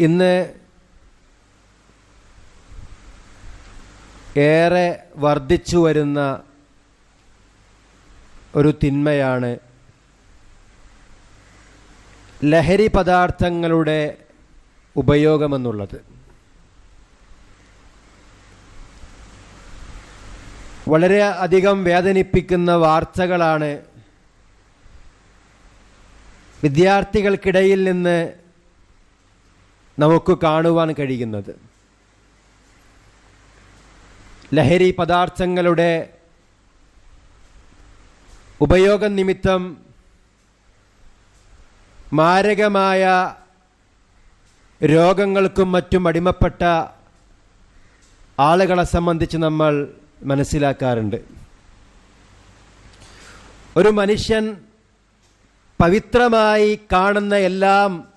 ഇന്ന് ഏറെ വർദ്ധിച്ചു വരുന്ന ഒരു തിന്മയാണ് ലഹരി പദാർത്ഥങ്ങളുടെ ഉപയോഗമെന്നുള്ളത്. വളരെ അധികം വേദനിപ്പിക്കുന്ന വാർത്തകളാണ് വിദ്യാർത്ഥികൾക്കിടയിൽ നിന്ന് നമുക്ക് കാണുവാൻ കഴിയുന്നത്. ലഹരി പദാർത്ഥങ്ങളുടെ ഉപയോഗ നിമിത്തം മാരകമായ രോഗങ്ങൾക്കും മറ്റും അടിമപ്പെട്ട ആളുകളെ സംബന്ധിച്ച് നമ്മൾ മനസ്സിലാക്കാറുണ്ട്. ഒരു മനുഷ്യൻ പവിത്രമായി കാണുന്ന എല്ലാം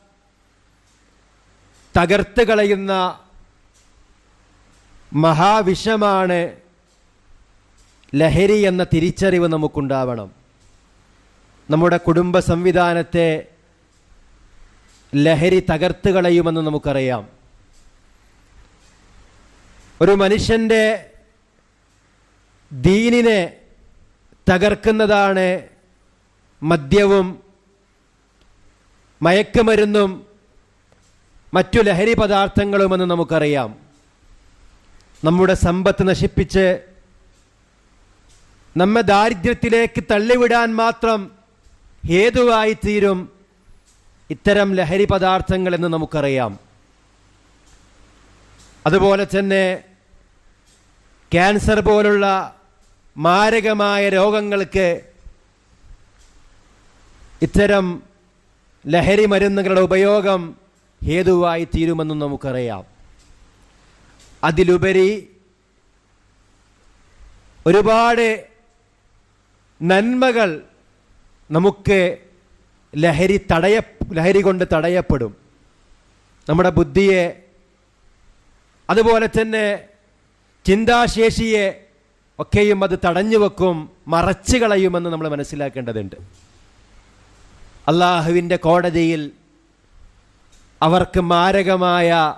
തകർത്ത് കളയുന്ന മഹാവിഷമാണ് ലഹരി എന്ന തിരിച്ചറിവ് നമുക്കുണ്ടാവണം. നമ്മുടെ കുടുംബ സംവിധാനത്തെ ലഹരി തകർത്ത് കളയുമെന്ന് നമുക്കറിയാം. ഒരു മനുഷ്യന്റെ ദീനിനെ തകർക്കുന്നതാണ് മദ്യവും മയക്കുമരുന്നും മറ്റു ലഹരി പദാർത്ഥങ്ങളുമെന്ന് നമുക്കറിയാം. നമ്മുടെ സമ്പത്ത് നശിപ്പിച്ച് നമ്മെ ദാരിദ്ര്യത്തിലേക്ക് തള്ളിവിടാൻ മാത്രം ഹേതുവായി തീരും ഇത്തരം ലഹരി പദാർത്ഥങ്ങൾ എന്ന് നമുക്കറിയാം. അതുപോലെ തന്നെ ക്യാൻസർ പോലുള്ള മാരകമായ രോഗങ്ങൾക്ക് ഇത്തരം ലഹരി മരുന്നുകളുടെ ഉപയോഗം ഹേതുവായി തീരുമെന്നും നമുക്കറിയാം. അതിലുപരി ഒരുപാട് നന്മകൾ നമുക്ക് ലഹരി തടയ ലഹരി കൊണ്ട് തടയപ്പെടും. നമ്മുടെ ബുദ്ധിയെ അതുപോലെ തന്നെ ചിന്താശേഷിയെ ഒക്കെയും അത് തടഞ്ഞു വെക്കും മറച്ചു കളയുമെന്ന് നമ്മൾ മനസ്സിലാക്കേണ്ടതുണ്ട്. അള്ളാഹുവിന്റെ കോടതിയിൽ അവർക്ക് മാരകമായ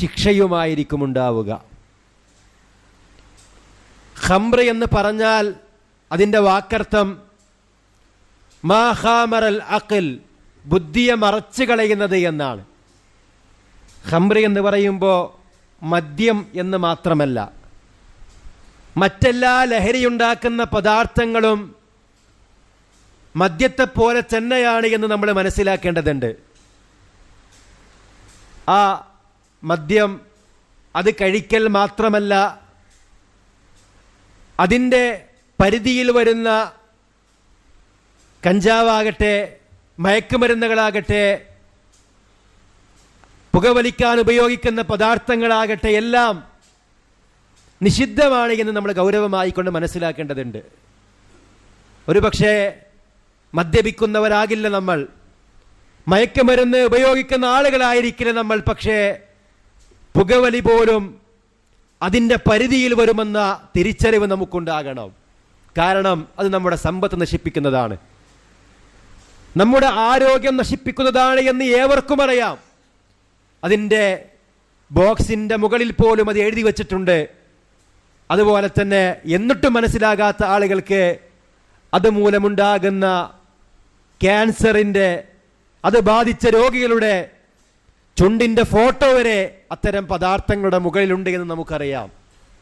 ശിക്ഷയുമായിരിക്കും ഉണ്ടാവുക ഖംറ എന്ന് പറഞ്ഞാൽ അതിന്റെ വാക്കർത്ഥം മാഹാമറൽ അഖിൽ ബുദ്ധിയെ മറച്ചു കളയുന്നത് എന്നാണ്. ഖംറ എന്ന് പറയുമ്പോൾ മദ്യം എന്ന് മാത്രമല്ല. മറ്റെല്ലാ ലഹരിയുണ്ടാക്കുന്ന പദാർത്ഥങ്ങളും മദ്യത്തെ പോലെ തന്നെയാണ് എന്ന് നമ്മൾ മനസ്സിലാക്കേണ്ടതുണ്ട്. ആ മദ്യം അത് കഴിക്കൽ മാത്രമല്ല അതിന്റെ പരിധിയിൽ വരുന്ന കഞ്ചാവാകട്ടെ മയക്കുമരുന്നുകളാകട്ടെ പുകവലിക്കാൻ ഉപയോഗിക്കുന്ന പദാർത്ഥങ്ങളാകട്ടെ എല്ലാം നിഷിദ്ധമാണ് എന്ന് നമ്മൾ ഗൗരവമായിക്കൊണ്ട് മനസ്സിലാക്കേണ്ടതുണ്ട്. ഒരുപക്ഷെ മദ്യപിക്കുന്നവരാകില്ല നമ്മൾ. മയക്കുമരുന്ന് ഉപയോഗിക്കുന്ന ആളുകളായിരിക്കില്ല നമ്മൾ പക്ഷേ പുകവലി പോലും അതിന്റെ പരിധിയിൽ വരുമെന്ന തിരിച്ചറിവ് നമുക്കുണ്ടാകണം. കാരണം അത് നമ്മുടെ സമ്പത്ത് നശിപ്പിക്കുന്നതാണ്. നമ്മുടെ ആരോഗ്യം നശിപ്പിക്കുന്നതാണ് എന്ന് ഏവർക്കും അറിയാം. അതിന്റെ ബോക്സിന്റെ മുകളിൽ പോലും അത് എഴുതി വച്ചിട്ടുണ്ട്. അതുപോലെ തന്നെ എന്നിട്ടും മനസ്സിലാകാത്ത ആളുകൾക്ക് അതുമൂലമുണ്ടാകുന്ന ക്യാൻസറിന്റെ അത് ബാധിച്ച രോഗികളുടെ ചുണ്ടിന്റെ ഫോട്ടോ വരെ അത്തരം പദാർത്ഥങ്ങളുടെ മുകളിലുണ്ട് എന്ന് നമുക്കറിയാം.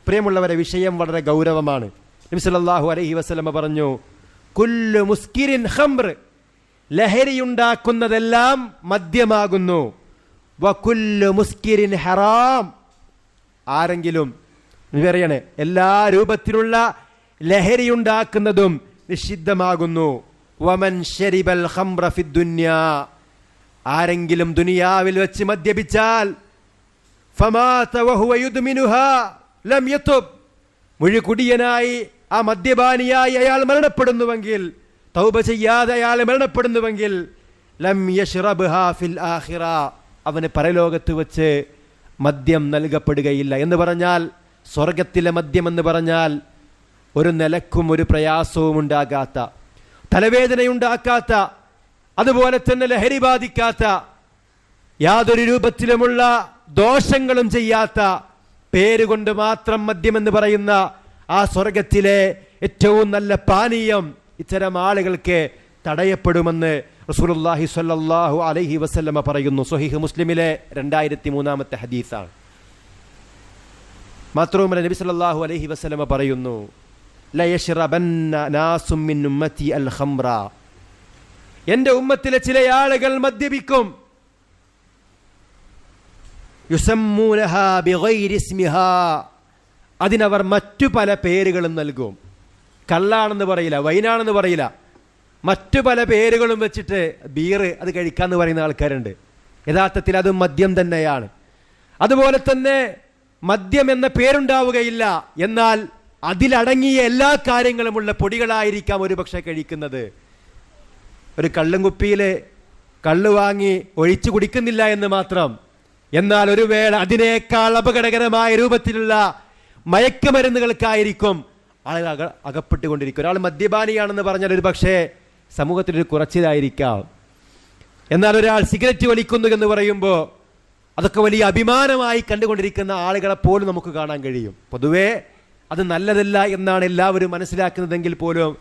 പ്രിയമുള്ളവരെ വിഷയം വളരെ ഗൗരവമാണ്. നബി അലഹി വസല്ലമ പറഞ്ഞു കുല്ലു മുസ്കിരിൻ ഖംർ ലഹരിയുണ്ടാക്കുന്നതെല്ലാം മദ്യമാകുന്നു. വകുല്ലു മുസ്കിരിൻ ഹറാം. ആരെങ്കിലും പറയണേ എല്ലാ രൂപത്തിലുള്ള ലഹരിയുണ്ടാക്കുന്നതും നിഷിദ്ധമാകുന്നു. വമൻ ഷെരിബൽ ഖംറ ഫിദ്ദുന്യാ ആരെങ്കിലും ദുനിയാവിൽ വെച്ച് മദ്യപിച്ചാൽ മുഴുകുടിയനായി ആ മദ്യപാനിയായി അയാൾ മരണപ്പെടുന്നുവെങ്കിൽ തൗബ ചെയ്യാതെ അയാൾ മരണപ്പെടുന്നുവെങ്കിൽ ലം ഫിൽ ആഹിറ അവന് പരലോകത്ത് വെച്ച് മദ്യം നൽകപ്പെടുകയില്ല എന്ന് പറഞ്ഞാൽ സ്വർഗത്തിലെ മദ്യം എന്ന് പറഞ്ഞാൽ ഒരു നിലക്കും ഒരു പ്രയാസവും ഉണ്ടാകാത്ത തലവേദനയുണ്ടാക്കാത്ത അതുപോലെ തന്നെ ലഹരി ബാധിക്കാത്ത യാതൊരു രൂപത്തിലുമുള്ള ദോഷങ്ങളും ചെയ്യാത്ത പേരുകൊണ്ട് മാത്രം മദ്യമെന്ന് പറയുന്ന ആ സ്വർഗത്തിലെ ഏറ്റവും നല്ല പാനീയം ഇത്തരം ആളുകൾക്ക് തടയപ്പെടുമെന്ന് റസൂലുള്ളാഹി സ്വല്ലല്ലാഹു അലൈഹി വസല്ലമ പറയുന്നു. സ്വഹീഹ് മുസ്ലിമിലെ രണ്ടായിരത്തി മൂന്നാമത്തെ ഹദീസാണ്. മാത്രവുമല്ല നബി സല്ലല്ലാഹു അലൈഹി വസല്ലമ പറയുന്നു എന്റെ ഉമ്മത്തിലെ ചില ആളുകൾ മദ്യപിക്കും. അതിനവർ മറ്റു പല പേരുകളും നൽകും. കള്ളാണെന്ന് പറയില്ല വൈനാണെന്ന് പറയില്ല. മറ്റു പല പേരുകളും വെച്ചിട്ട് ബീറ് അത് കഴിക്കാന്ന് പറയുന്ന ആൾക്കാരുണ്ട്. യഥാർത്ഥത്തിൽ അത് മദ്യം തന്നെയാണ്. അതുപോലെ തന്നെ മദ്യം എന്ന പേരുണ്ടാവുകയില്ല. എന്നാൽ അതിലടങ്ങിയ എല്ലാ കാര്യങ്ങളുമുള്ള പൊടികളായിരിക്കാം ഒരുപക്ഷെ കഴിക്കുന്നത്. ഒരു കള്ളും കുപ്പിയിൽ കള്ള് വാങ്ങി ഒഴിച്ചു കുടിക്കുന്നില്ല എന്ന് മാത്രം. എന്നാൽ ഒരു വേള അതിനേക്കാൾ അപകടകരമായ രൂപത്തിലുള്ള മയക്കുമരുന്നുകൾക്കായിരിക്കും ആളുകൾ അക അകപ്പെട്ടുകൊണ്ടിരിക്കും. ഒരാൾ മദ്യപാനിയാണെന്ന് പറഞ്ഞാൽ ഒരു പക്ഷേ സമൂഹത്തിലൊരു കുറച്ചിലായിരിക്കാം. എന്നാൽ ഒരാൾ സിഗരറ്റ് വലിക്കുന്നു എന്ന് പറയുമ്പോൾ അതൊക്കെ വലിയ അഭിമാനമായി കണ്ടുകൊണ്ടിരിക്കുന്ന ആളുകളെ പോലും നമുക്ക് കാണാൻ കഴിയും. പൊതുവേ അത് നല്ലതല്ല എന്നാണ് എല്ലാവരും മനസ്സിലാക്കുന്നതെങ്കിൽ പോലും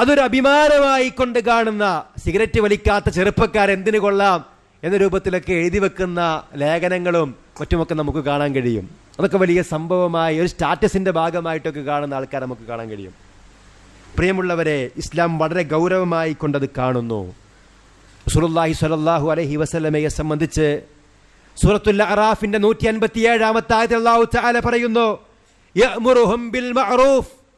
അതൊരു അഭിമാനമായി കൊണ്ട് കാണുന്ന സിഗരറ്റ് വലിക്കാത്ത ചെറുപ്പക്കാർ എന്തിനു കൊള്ളാം എന്ന രൂപത്തിലൊക്കെ എഴുതി വെക്കുന്ന ലേഖനങ്ങളും മറ്റുമൊക്കെ നമുക്ക് കാണാൻ കഴിയും. അതൊക്കെ വലിയ സംഭവമായി ഒരു സ്റ്റാറ്റസിന്റെ ഭാഗമായിട്ടൊക്കെ കാണുന്ന ആൾക്കാർ നമുക്ക് കാണാൻ കഴിയും. പ്രിയമുള്ളവരെ ഇസ്ലാം വളരെ ഗൗരവമായി കൊണ്ടത് കാണുന്നു. സുറുല്ലാഹി സ്വലല്ലാഹു അലഹി വസല്ലമയെ സംബന്ധിച്ച് സൂറത്തുൽ അറാഫിന്റെ നൂറ്റി അൻപത്തി ഏഴാമത്തെ ആയത്തിൽ അല്ലാഹു തആല പറയുന്നു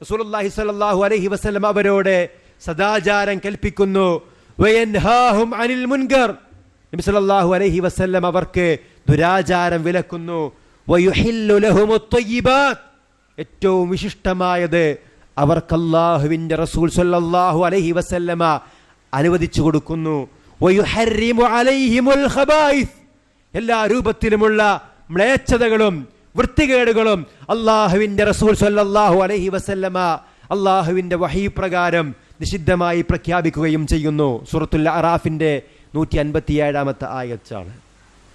റസൂലുള്ളാഹി സ്വല്ലല്ലാഹു അലൈഹി വസല്ലം അവരോട് സദാചാരം കൽപ്പിക്കുന്നു. അനിൽ മുൻകർ. നബി അലൈഹി അവർക്ക് ദുരാചാരം വിലക്കുന്നു. ഏറ്റവും വിശിഷ്ടമായത് അവർക്ക് അല്ലാഹുവിന്റെ റസൂൽ സല്ലല്ലാഹു അലൈഹി വസല്ലമ അനുവദിച്ചു കൊടുക്കുന്നു. എല്ലാ രൂപത്തിലുമുള്ള മ്ലേച്ഛതകളും വൃത്തികേടുകളും അള്ളാഹുവിന്റെ റസൂൽ സല്ലാഹു അലഹി വസല്ലമ അള്ളാഹുവിന്റെ വഹീ പ്രകാരം നിഷിദ്ധമായി പ്രഖ്യാപിക്കുകയും ചെയ്യുന്നു. സൂറത്തുൽ അറാഫിന്റെ നൂറ്റി അൻപത്തി ഏഴാമത്തെ ആയച്ചാണ്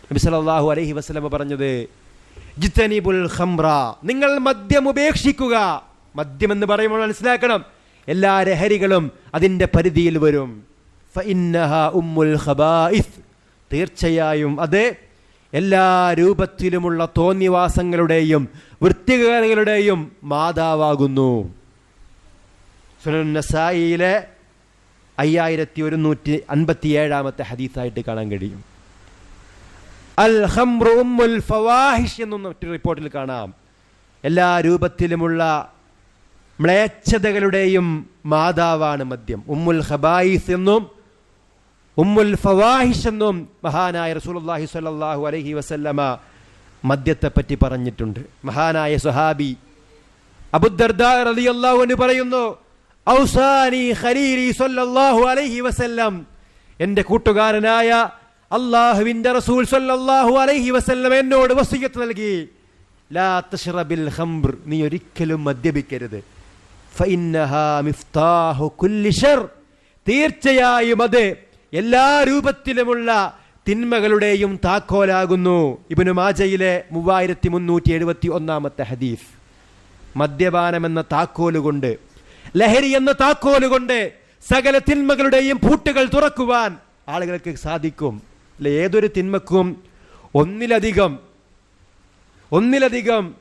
നബി സല്ലല്ലാഹു അലൈഹി വസല്ലമ പറഞ്ഞത് ജിത്തനിബുൽ ഖംറ നിങ്ങൾ മദ്യം ഉപേക്ഷിക്കുക. മദ്യം എന്ന് പറയുമ്പോൾ മനസ്സിലാക്കണം എല്ലാ ലഹരികളും അതിന്റെ പരിധിയിൽ വരും. ഉമ്മുൽ തീർച്ചയായും അത് എല്ലാ രൂപത്തിലുമുള്ള തോന്നിവാസങ്ങളുടെയും വൃത്തികേടുകളുടെയും മാതാവാകുന്നു. സുനൻ നസായിയിലെ അയ്യായിരത്തി ഒരുന്നൂറ്റി അൻപത്തി ഏഴാമത്തെ ഹദീസായിട്ട് കാണാൻ കഴിയും. അൽ ഉമ്മുൽ ഫവാഹിഷ് എന്നും മറ്റൊരു റിപ്പോർട്ടിൽ കാണാം. എല്ലാ രൂപത്തിലുമുള്ള മ്ലേച്ഛതകളുടെയും മാതാവാണ് മദ്യം. ഉമ്മുൽ ഹബായിസ് എന്നും ഉമ്മുൽ ഫവാഹിഷ് എന്നും മഹാനായ റസൂലുള്ളാഹി സ്വല്ലല്ലാഹു അലൈഹി വസല്ലമ മദ്യത്തെ പറ്റി പറഞ്ഞിട്ടുണ്ട്. മഹാനായ സുഹാബി അബുദർദാ റളിയല്ലാഹു അൻഹു പറയുന്നു ഔസാനി ഖലീലി സ്വല്ലല്ലാഹു അലൈഹി വസല്ലം. എന്റെ കൂട്ടുകാരനായ അള്ളാഹുവിന്റെ റസൂൽ സ്വല്ലല്ലാഹു അലൈഹി വസല്ലം എന്നോട് വസിയത്ത് നൽകി ലാ തശ്റബിൽ ഖംർ നീ ഒരിക്കലും മദ്യപിക്കരുത്. ഫഇന്നഹാ മിഫ്താഹു കുല്ലി ഷർ. തീർച്ചയായും അത് എല്ലാ രൂപത്തിലുമുള്ള തിന്മകളുടെയും താക്കോലാകുന്നു. ഇബിനു മാജയിലെ മൂവായിരത്തി മുന്നൂറ്റി എഴുപത്തി ഒന്നാമത്തെ ഹദീഫ് മദ്യപാനമെന്ന താക്കോലുകൊണ്ട് ലഹരി എന്ന താക്കോലുകൊണ്ട് സകല തിന്മകളുടെയും പൂട്ടുകൾ തുറക്കുവാൻ ആളുകൾക്ക് സാധിക്കും. അല്ലെ ഏതൊരു തിന്മക്കും ഒന്നിലധികം ഒന്നിലധികം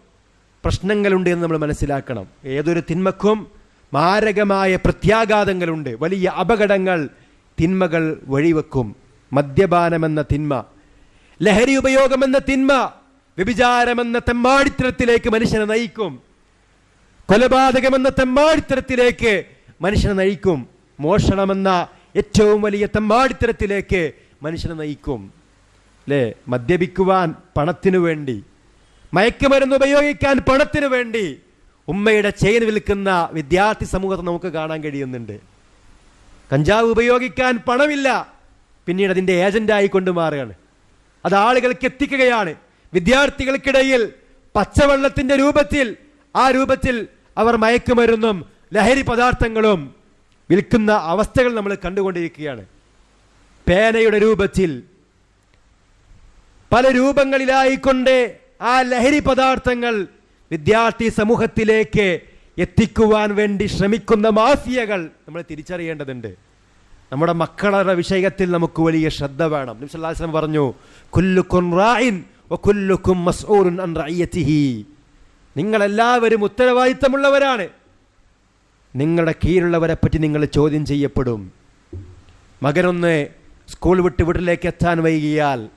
പ്രശ്നങ്ങളുണ്ട് എന്ന് നമ്മൾ മനസ്സിലാക്കണം. ഏതൊരു തിന്മക്കും മാരകമായ പ്രത്യാഘാതങ്ങളുണ്ട്. വലിയ അപകടങ്ങൾ തിന്മകൾ വഴിവെക്കും. മദ്യപാനമെന്ന തിന്മ. ലഹരി ഉപയോഗമെന്ന തിന്മ. വ്യഭിചാരമെന്ന തെമ്മാടിത്തരത്തിലേക്ക് മനുഷ്യനെ നയിക്കും. കൊലപാതകമെന്ന തെമ്മാടിത്തരത്തിലേക്ക് മനുഷ്യനെ നയിക്കും. മോഷണമെന്ന ഏറ്റവും വലിയ തെമ്മാടിത്തരത്തിലേക്ക് മനുഷ്യനെ നയിക്കും. അല്ലേ മദ്യപിക്കുവാൻ പണത്തിനു വേണ്ടി. മയക്കുമരുന്ന് ഉപയോഗിക്കാൻ പണത്തിനു വേണ്ടി. ഉമ്മയുടെ ചെയിൻ വിൽക്കുന്ന വിദ്യാർത്ഥി സമൂഹത്തെ നമുക്ക് കാണാൻ കഴിയുന്നുണ്ട്. കഞ്ചാവ് ഉപയോഗിക്കാൻ പണമില്ല. പിന്നീട് അതിന്റെ ഏജന്റായി കൊണ്ട് മാറുകയാണ് അത് ആളുകൾക്ക് എത്തിക്കുകയാണ്. വിദ്യാർത്ഥികൾക്കിടയിൽ പച്ചവെള്ളത്തിന്റെ രൂപത്തിൽ ആ രൂപത്തിൽ അവർ മയക്കുമരുന്നും ലഹരി പദാർത്ഥങ്ങളും വിൽക്കുന്ന അവസ്ഥകൾ നമ്മൾ കണ്ടുകൊണ്ടിരിക്കുകയാണ്. പേനയുടെ രൂപത്തിൽ. പല രൂപങ്ങളിലായിക്കൊണ്ട് ആ ലഹരി പദാർത്ഥങ്ങൾ വിദ്യാർത്ഥി സമൂഹത്തിലേക്ക് എത്തിക്കുവാൻ വേണ്ടി ശ്രമിക്കുന്ന മാഫിയകൾ നമ്മൾ തിരിച്ചറിയേണ്ടതുണ്ട്. നമ്മുടെ മക്കളുടെ വിഷയത്തിൽ നമുക്ക് വലിയ ശ്രദ്ധ വേണം. നിമിഷം പറഞ്ഞു കുല്ലുക്കും കുല്ലുക്കും അൻ നിങ്ങളെല്ലാവരും ഉത്തരവാദിത്തമുള്ളവരാണ്. നിങ്ങളുടെ കീഴിലുള്ളവരെ പറ്റി നിങ്ങൾ ചോദ്യം ചെയ്യപ്പെടും. മകനൊന്ന് സ്കൂൾ വിട്ട് വീട്ടിലേക്ക് എത്താൻ വൈകിയാൽ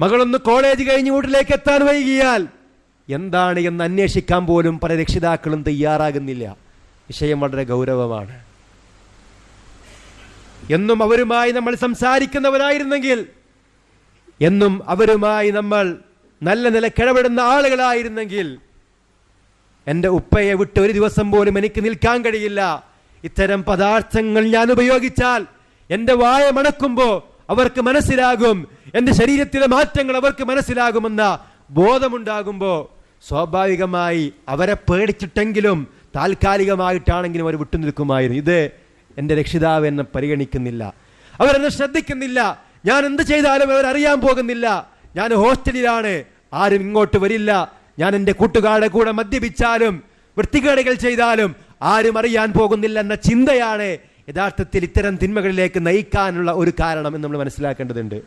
മകളൊന്ന് കോളേജ് കഴിഞ്ഞ് വീട്ടിലേക്ക് എത്താൻ വൈകിയാൽ എന്താണ് എന്ന് അന്വേഷിക്കാൻ പോലും പല രക്ഷിതാക്കളും തയ്യാറാകുന്നില്ല. വിഷയം വളരെ ഗൗരവമാണ്. എന്നും അവരുമായി നമ്മൾ സംസാരിക്കുന്നവരായിരുന്നെങ്കിൽ എന്നും അവരുമായി നമ്മൾ നല്ല നിലക്കിടപെടുന്ന ആളുകളായിരുന്നെങ്കിൽ എന്റെ ഉപ്പയെ വിട്ട് ഒരു ദിവസം പോലും എനിക്ക് നിൽക്കാൻ കഴിയില്ല. ഇത്തരം പദാർത്ഥങ്ങൾ ഞാൻ ഉപയോഗിച്ചാൽ എന്റെ വായ മണക്കുമ്പോൾ അവർക്ക് മനസ്സിലാകും. എന്റെ ശരീരത്തിലെ മാറ്റങ്ങൾ അവർക്ക് മനസ്സിലാകുമെന്ന ബോധമുണ്ടാകുമ്പോൾ സ്വാഭാവികമായി അവരെ പേടിച്ചിട്ടെങ്കിലും താൽക്കാലികമായിട്ടാണെങ്കിലും അവർ വിട്ടുനിൽക്കുമായിരുന്നു ഇത് എന്റെ രക്ഷിതാവ് എന്നെ പരിഗണിക്കുന്നില്ല. അവരെന്നെ ശ്രദ്ധിക്കുന്നില്ല. ഞാൻ എന്ത് ചെയ്താലും അവരറിയാൻ പോകുന്നില്ല. ഞാൻ ഹോസ്റ്റലിലാണ്. ആരും ഇങ്ങോട്ട് വരില്ല. ഞാൻ എന്റെ കൂട്ടുകാരുടെ കൂടെ മദ്യപിച്ചാലും വൃത്തികേടുകൾ ചെയ്താലും ആരും അറിയാൻ പോകുന്നില്ല എന്ന ചിന്തയാണ് യഥാർത്ഥത്തിൽ ഇത്തരം തിന്മകളിലേക്ക് നയിക്കാനുള്ള ഒരു കാരണം എന്ന് നമ്മൾ മനസ്സിലാക്കേണ്ടതുണ്ട്.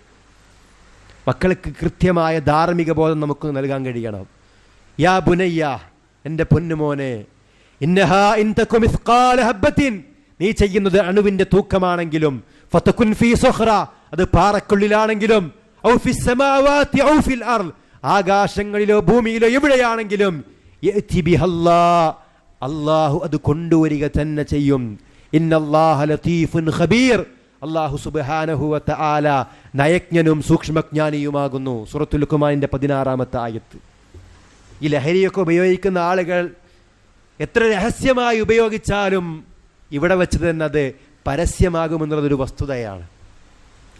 മക്കൾക്ക് കൃത്യമായ ധാർമ്മിക ബോധം നമുക്ക് നൽകാൻ കഴിയണം. യാ ബുനയ്യ എന്റെ പൊന്നുമോനെ ഇന്നഹാ ഇൻ തകു മിസ്ഖാല ഹബ്ബത്തിൻ. നീ ചെയ്യുന്നത് അണുവിന്റെ തൂക്കമാണെങ്കിലും ഫതകുൻ ഫീ സൊഹ്റ അത് പാറക്കുള്ളിലാണെങ്കിലും ഔ ഫി സമാവാത്തി ഔ ഫിൽ അർൾ ആകാശങ്ങളിലോ ഭൂമിയിലോ എവിടെയാണെങ്കിലും അള്ളാഹു അത് കൊണ്ടുവരിക തന്നെ ചെയ്യും. ഇന്നല്ലാഹ ലതീഫുൻ ഖബീർ. അല്ലാഹു സുബ്ഹാനഹു വ തആല നയജ്ഞനും സൂക്ഷ്മജ്ഞാനിയുമാകുന്നു. സൂറത്തുൽ ലുഖ്മാനിന്റെ പതിനാറാമത്തെ ആയത്ത്. ഈ ലഹരിയൊക്കെ ഉപയോഗിക്കുന്ന ആളുകൾ എത്ര രഹസ്യമായി ഉപയോഗിച്ചാലും ഇവിടെ വെച്ച് തന്നെ അത് പരസ്യമാകുമെന്നുള്ളതൊരു വസ്തുതയാണ്.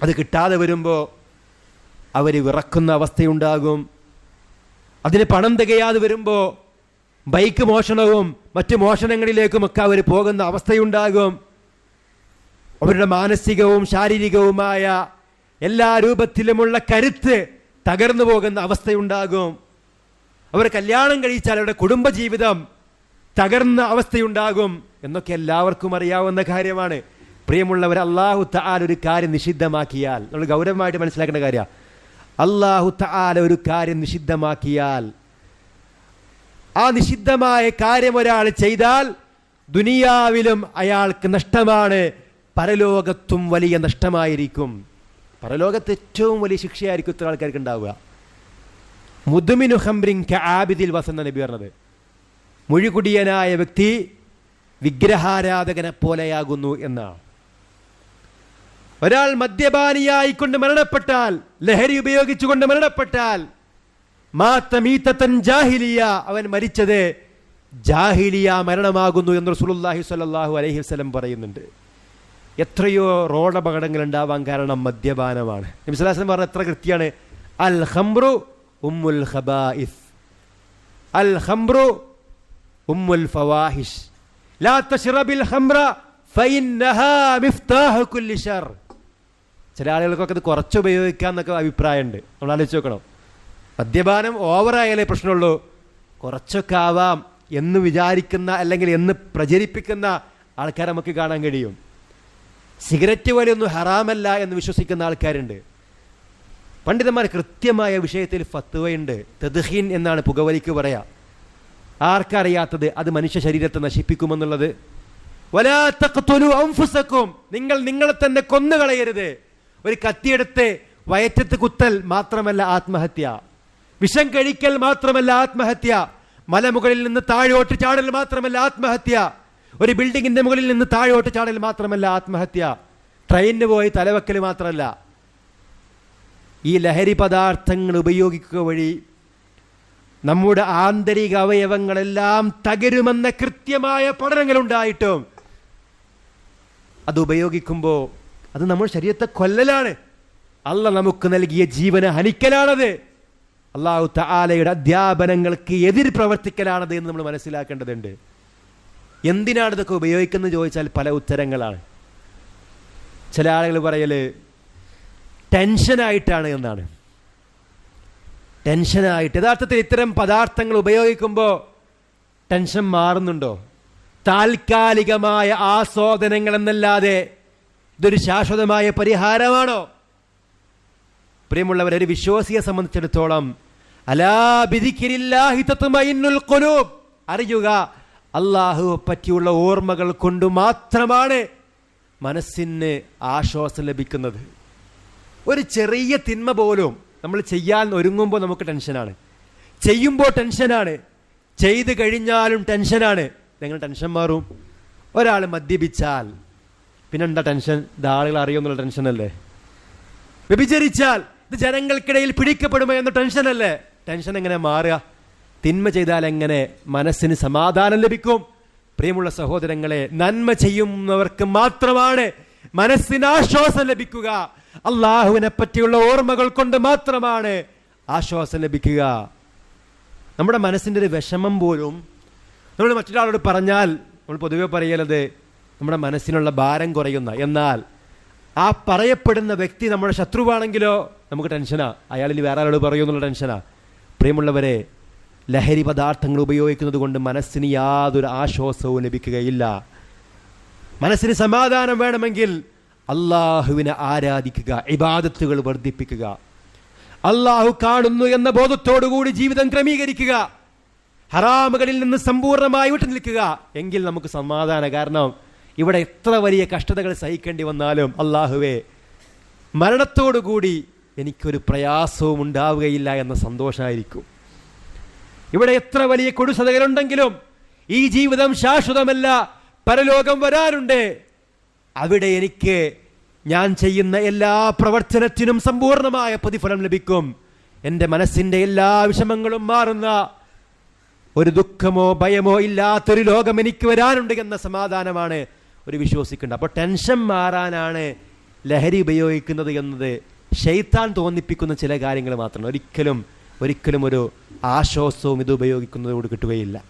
അത് കിട്ടാതെ വരുമ്പോൾ അവർ വിറക്കുന്ന അവസ്ഥയുണ്ടാകും. അതിന് പണം തികയാതെ വരുമ്പോൾ ബൈക്ക് മോഷണവും മറ്റ് മോഷണങ്ങളിലേക്കുമൊക്കെ അവർ പോകുന്ന അവസ്ഥയുണ്ടാകും. അവരുടെ മാനസികവും ശാരീരികവുമായ എല്ലാ രൂപത്തിലുമുള്ള കരുത്ത് തകർന്നു പോകുന്ന അവസ്ഥയുണ്ടാകും. അവർ കല്യാണം കഴിച്ചാൽ അവരുടെ കുടുംബജീവിതം തകർന്ന അവസ്ഥയുണ്ടാകും എന്നൊക്കെ എല്ലാവർക്കും അറിയാവുന്ന കാര്യമാണ്. പ്രിയമുള്ളവർ അള്ളാഹു തആല ഒരു കാര്യം നിഷിദ്ധമാക്കിയാൽ നമ്മൾ ഗൗരവമായിട്ട് മനസ്സിലാക്കേണ്ട കാര്യമാണ് അള്ളാഹു തആല ഒരു കാര്യം നിഷിദ്ധമാക്കിയാൽ ആ നിഷിദ്ധമായ കാര്യം ഒരാൾ ചെയ്താൽ ദുനിയാവിലും അയാൾക്ക് നഷ്ടമാണ് പരലോകത്തും വലിയ നഷ്ടമായിരിക്കും. പരലോകത്ത് ഏറ്റവും വലിയ ശിക്ഷയായിരിക്കും ഇത്ര ആൾക്കാർക്ക് ഉണ്ടാവുക. മുതുമിനു ഹംറിൻ ആബിദിൽ വസന്ന നബി പറഞ്ഞത്. മുഴികുടിയനായ വ്യക്തി വിഗ്രഹാരാധകനെ പോലെയാകുന്നു എന്നാണ്. ഒരാൾ മദ്യപാനിയായിക്കൊണ്ട് മരണപ്പെട്ടാൽ ലഹരി ഉപയോഗിച്ചുകൊണ്ട് മരണപ്പെട്ടാൽ മാത്തമീത്തൻ ജാഹിലിയ അവൻ മരിച്ചത് ജാഹിലിയ മരണമാകുന്നു എന്ന് റസൂലുള്ളാഹി സ്വല്ലല്ലാഹു അലൈഹി വസല്ലം പറയുന്നുണ്ട്. എത്രയോ റോഡപകടങ്ങൾ ഉണ്ടാവാൻ കാരണം മദ്യപാനമാണ്. നബിസ്വലാസ്ലം പറഞ്ഞ എത്ര കൃത്യമാണ്. അൽ ഹംറു ഉമ്മുൽ ഖബായിസ്. അൽ ഖംറു ഉമ്മുൽ ഫവാഹിഷ്. ലാ തശ്റബിൽ ഖംറ ഫഇന്നഹ മിഫ്താഹു കുല്ലി ശർ ചില ആളുകൾക്കൊക്കെ ഇത് കുറച്ച് ഉപയോഗിക്കാം എന്നൊക്കെ അഭിപ്രായമുണ്ട്. നമ്മൾ ആലോചിച്ച് നോക്കണം. മദ്യപാനം ഓവറായാലേ പ്രശ്നമുള്ളൂ. കുറച്ചൊക്കെ ആവാം എന്ന് വിചാരിക്കുന്ന അല്ലെങ്കിൽ എന്ന് പ്രചരിപ്പിക്കുന്ന ആൾക്കാരെ നമുക്ക് കാണാൻ കഴിയും. സിഗരറ്റ് പോലെയൊന്നും ഹറാമല്ല എന്ന് വിശ്വസിക്കുന്ന ആൾക്കാരുണ്ട്. പണ്ഡിതന്മാർ കൃത്യമായ വിഷയത്തിൽ ഫത്വയുണ്ട്. തെദ്ഹീൻ എന്നാണ് പുകവലിക്ക് പറയാ. ആർക്കറിയാത്തത് അത് മനുഷ്യ ശരീരത്തെ നശിപ്പിക്കുമെന്നുള്ളത്. വലാ തഖ്തുലു അൻഫുസക്കും. നിങ്ങൾ നിങ്ങളെ തന്നെ കൊന്നുകളയരുത്. ഒരു കത്തിയെടുത്ത് വയറ്റത്ത് കുത്തൽ മാത്രമല്ല ആത്മഹത്യ. വിഷം കഴിക്കൽ മാത്രമല്ല ആത്മഹത്യ. മലമുകളിൽ നിന്ന് താഴോട്ട് ചാടൽ മാത്രമല്ല ആത്മഹത്യ. ഒരു ബിൽഡിങ്ങിന്റെ മുകളിൽ നിന്ന് താഴോട്ട് ചാടൽ മാത്രമല്ല ആത്മഹത്യ. ട്രെയിനിന് പോയി തലവെക്കൽ മാത്രമല്ല. ഈ ലഹരി പദാർത്ഥങ്ങൾ ഉപയോഗിക്കുക വഴി നമ്മുടെ ആന്തരിക അവയവങ്ങളെല്ലാം തകരുമെന്ന കൃത്യമായ പഠനങ്ങൾ ഉണ്ടായിട്ടും അത് ഉപയോഗിക്കുമ്പോൾ അത് നമ്മുടെ ശരീരത്തെ കൊല്ലലാണ്. അല്ല നമുക്ക് നൽകിയ ജീവനെ ഹനിക്കലാണത്. അള്ളാഹു തആലയുടെ അധ്യാപനങ്ങൾക്ക് എതിർ പ്രവർത്തിക്കലാണത് എന്ന് നമ്മൾ മനസ്സിലാക്കേണ്ടതുണ്ട്. എന്തിനാണ് ഇതൊക്കെ ഉപയോഗിക്കുന്നത് ചോദിച്ചാൽ പല ഉത്തരങ്ങളാണ്. ചില ആളുകൾ പറയൽ ടെൻഷനായിട്ടാണ് എന്നാണ്. ടെൻഷനായിട്ട്. യഥാർത്ഥത്തിൽ ഇത്തരം പദാർത്ഥങ്ങൾ ഉപയോഗിക്കുമ്പോൾ ടെൻഷൻ മാറുന്നുണ്ടോ? താൽക്കാലികമായ ആസ്വാദനങ്ങൾ എന്നല്ലാതെ ഇതൊരു ശാശ്വതമായ പരിഹാരമാണോ? പ്രിയമുള്ളവർ ഒരു വിശ്വാസിയെ സംബന്ധിച്ചിടത്തോളം അറിയുക അള്ളാഹുവെ പറ്റിയുള്ള ഓർമ്മകൾ കൊണ്ട് മാത്രമാണ് മനസ്സിന് ആശ്വാസം ലഭിക്കുന്നത്. ഒരു ചെറിയ തിന്മ പോലും നമ്മൾ ചെയ്യാൻ ഒരുങ്ങുമ്പോൾ നമുക്ക് ടെൻഷനാണ്. ചെയ്യുമ്പോൾ ടെൻഷനാണ്. ചെയ്ത് കഴിഞ്ഞാലും ടെൻഷനാണ്. എങ്ങനെ ടെൻഷൻ മാറും. ഒരാൾ മദ്യപിച്ചാൽ പിന്നെന്താ ടെൻഷൻ? ഇത് ആളുകൾ അറിയുമെന്നുള്ള ടെൻഷനല്ലേ? വ്യഭിചരിച്ചാൽ ഇത് ജനങ്ങൾക്കിടയിൽ പിടിക്കപ്പെടുമോ എന്ന ടെൻഷനല്ലേ? ടെൻഷൻ എങ്ങനെ മാറുക? തിന്മ ചെയ്താൽ എങ്ങനെ മനസ്സിന് സമാധാനം ലഭിക്കും? പ്രിയമുള്ള സഹോദരങ്ങളെ നന്മ ചെയ്യുന്നവർക്ക് മാത്രമാണ് മനസ്സിനാശ്വാസം ലഭിക്കുക. അള്ളാഹുവിനെ പറ്റിയുള്ള ഓർമ്മകൾ കൊണ്ട് മാത്രമാണ് ആശ്വാസം ലഭിക്കുക. നമ്മുടെ മനസ്സിന്റെ ഒരു വിഷമം പോലും നമ്മൾ മറ്റൊരാളോട് പറഞ്ഞാൽ നമ്മൾ പൊതുവെ പറയലത് നമ്മുടെ മനസ്സിനുള്ള ഭാരം കുറയുന്ന. എന്നാൽ ആ പറയപ്പെടുന്ന വ്യക്തി നമ്മുടെ ശത്രുവാണെങ്കിലോ നമുക്ക് ടെൻഷനാ. ഇനി വേറെ ആളോട് പറയുമെന്നുള്ള ടെൻഷനാ. പ്രിയമുള്ളവരെ ലഹരി പദാർത്ഥങ്ങൾ ഉപയോഗിക്കുന്നത് കൊണ്ട് മനസ്സിന് യാതൊരു ആശ്വാസവും ലഭിക്കുകയില്ല. മനസ്സിന് സമാധാനം വേണമെങ്കിൽ അള്ളാഹുവിനെ ആരാധിക്കുക ഇബാദത്തുകൾ വർദ്ധിപ്പിക്കുക. അള്ളാഹു കാണുന്നു എന്ന ബോധത്തോടുകൂടി ജീവിതം ക്രമീകരിക്കുക. ഹറാമുകളിൽ നിന്ന് സമ്പൂർണമായി വിട്ടു നിൽക്കുക. എങ്കിൽ നമുക്ക് സമാധാന കാരണം ഇവിടെ എത്ര വലിയ കഷ്ടതകൾ സഹിക്കേണ്ടി വന്നാലും അള്ളാഹുവേ മരണത്തോടുകൂടി എനിക്കൊരു പ്രയാസവും ഉണ്ടാവുകയില്ല എന്ന സന്തോഷമായിരിക്കും. ഇവിടെ എത്ര വലിയ കൊടുസതകളുണ്ടെങ്കിലും ഈ ജീവിതം ശാശ്വതമല്ല പരലോകം വരാനുണ്ട് അവിടെ എനിക്ക് ഞാൻ ചെയ്യുന്ന എല്ലാ പ്രവർത്തനത്തിനും സമ്പൂർണമായ പ്രതിഫലം ലഭിക്കും. എന്റെ മനസ്സിന്റെ എല്ലാ വിഷമങ്ങളും മാറുന്ന ഒരു ദുഃഖമോ ഭയമോ ഇല്ലാത്തൊരു ലോകം എനിക്ക് വരാനുണ്ട് എന്ന സമാധാനമാണ് ഒരു വിശ്വസിക്കേണ്ടത്. അപ്പോൾ ടെൻഷൻ മാറാനാണ് ലഹരി ഉപയോഗിക്കുന്നത് എന്നത് ഷെയ്ത്താൻ തോന്നിപ്പിക്കുന്ന ചില കാര്യങ്ങൾ മാത്രമാണ് ഒരിക്കലും ഒരിക്കലും ഒരു ആശ്വാസവും ഇത് ഉപയോഗിക്കുന്നതോട് കിട്ടുകയില്ല.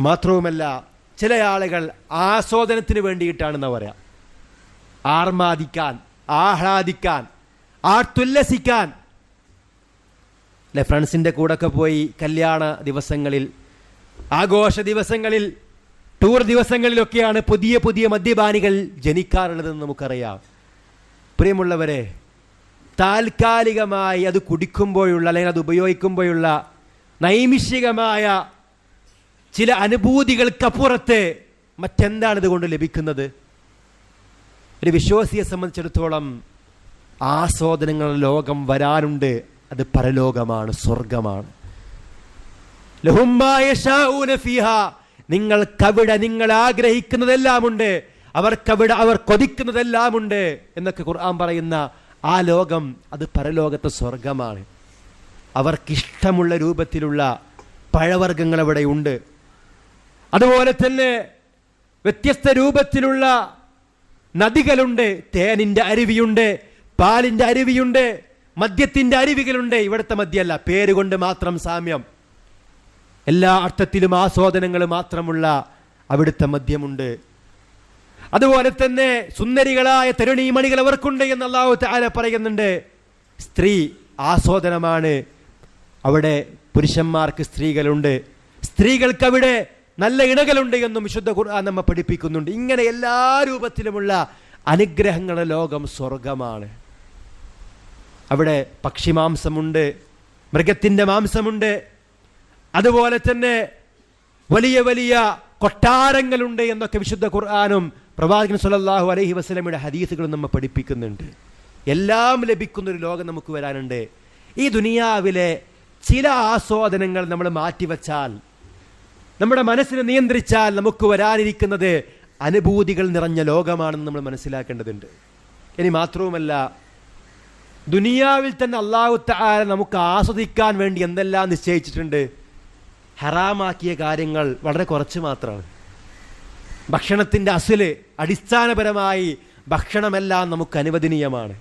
മാത്രവുമല്ല ചില ആളുകൾ ആസ്വാദനത്തിന് വേണ്ടിയിട്ടാണെന്ന് പറയാം. ആർമാദിക്കാൻ ആഹ്ലാദിക്കാൻ ആർത്തുല്ലസിക്കാൻ. അല്ലെ ഫ്രണ്ട്സിന്റെ കൂടെയൊക്കെ പോയി കല്യാണ ദിവസങ്ങളിൽ ആഘോഷ ദിവസങ്ങളിൽ ടൂർ ദിവസങ്ങളിലൊക്കെയാണ് പുതിയ പുതിയ മദ്യപാനികൾ ജനിക്കാറുള്ളതെന്ന് നമുക്കറിയാം. പ്രിയമുള്ളവരെ താൽക്കാലികമായി അത് കുടിക്കുമ്പോഴുള്ള അല്ലെങ്കിൽ അത് ഉപയോഗിക്കുമ്പോഴുള്ള നൈമിഷികമായ ചില അനുഭൂതികൾക്കപ്പുറത്ത് മറ്റെന്താണ് ഇതുകൊണ്ട് ലഭിക്കുന്നത്? ഒരു വിശ്വാസിയെ സംബന്ധിച്ചിടത്തോളം ആസ്വാദനങ്ങൾ ലോകം വരാനുണ്ട്. അത് പരലോകമാണ് സ്വർഗമാണ്. നിങ്ങൾക്കവിടെ നിങ്ങൾ ആഗ്രഹിക്കുന്നതെല്ലാമുണ്ട്. അവർക്കവിടെ അവർ കൊതിക്കുന്നതെല്ലാമുണ്ട് എന്നൊക്കെ ഖുർആൻ പറയുന്ന ആ ലോകം അത് പരലോകത്തെ സ്വർഗമാണ്. അവർക്കിഷ്ടമുള്ള രൂപത്തിലുള്ള പഴവർഗങ്ങൾ അവിടെ ഉണ്ട് അതുപോലെ തന്നെ വ്യത്യസ്ത രൂപത്തിലുള്ള നദികളുണ്ട്. തേനിന്റെ അരുവിയുണ്ട് പാലിന്റെ അരുവിയുണ്ട് മദ്യത്തിന്റെ അരുവികളുണ്ട്. ഇവിടുത്തെ മദ്യമല്ല പേരുകൊണ്ട് മാത്രം സാമ്യം. എല്ലാ അർത്ഥത്തിലും ആസ്വാദനങ്ങൾ മാത്രമുള്ള അവിടുത്തെ മദ്യമുണ്ട്. അതുപോലെ തന്നെ സുന്ദരികളായ തരുണീമണികൾ അവർക്കുണ്ട് എന്ന് അള്ളാഹു പറയുന്നുണ്ട്. സ്ത്രീ ആസ്വാദനമാണ്. അവിടെ പുരുഷന്മാർക്ക് സ്ത്രീകളുണ്ട്. സ്ത്രീകൾക്ക് അവിടെ നല്ല ഇണകളുണ്ട് എന്നും വിശുദ്ധ ഖുർആൻ നമ്മെ പഠിപ്പിക്കുന്നുണ്ട്. ഇങ്ങനെ എല്ലാ രൂപത്തിലുമുള്ള അനുഗ്രഹങ്ങളുടെ ലോകം സ്വർഗമാണ്. അവിടെ പക്ഷിമാംസമുണ്ട് മൃഗത്തിന്റെ മാംസമുണ്ട്. അതുപോലെ തന്നെ വലിയ വലിയ കൊട്ടാരങ്ങളുണ്ട് എന്നൊക്കെ വിശുദ്ധ ഖുർആാനും പ്രവാചകൻ സുലല്ലാഹു അലഹി വസ്ലമിയുടെ ഹദീസുകളും നമ്മെ പഠിപ്പിക്കുന്നുണ്ട്. എല്ലാം ലഭിക്കുന്നൊരു ലോകം നമുക്ക് വരാനുണ്ട്. ഈ ദുനിയാവിലെ ചില ആസ്വാദനങ്ങൾ നമ്മൾ മാറ്റിവെച്ചാൽ നമ്മുടെ മനസ്സിനെ നിയന്ത്രിച്ചാൽ നമുക്ക് വരാനിരിക്കുന്നത് അനുഭൂതികൾ നിറഞ്ഞ ലോകമാണെന്ന് നമ്മൾ മനസ്സിലാക്കേണ്ടതുണ്ട്. ഇനി മാത്രവുമല്ല ദുനിയാവിൽ തന്നെ അള്ളാഹു തആല നമുക്ക് ആസ്വദിക്കാൻ വേണ്ടി എന്തെല്ലാം നിശ്ചയിച്ചിട്ടുണ്ട്? ഹറാമാക്കിയ കാര്യങ്ങൾ വളരെ കുറച്ച് മാത്രമാണ്. ഭക്ഷണത്തിന്റെ അസിൽ അടിസ്ഥാനപരമായി ഭക്ഷണമെല്ലാം നമുക്ക് അനുവദനീയമാണ്.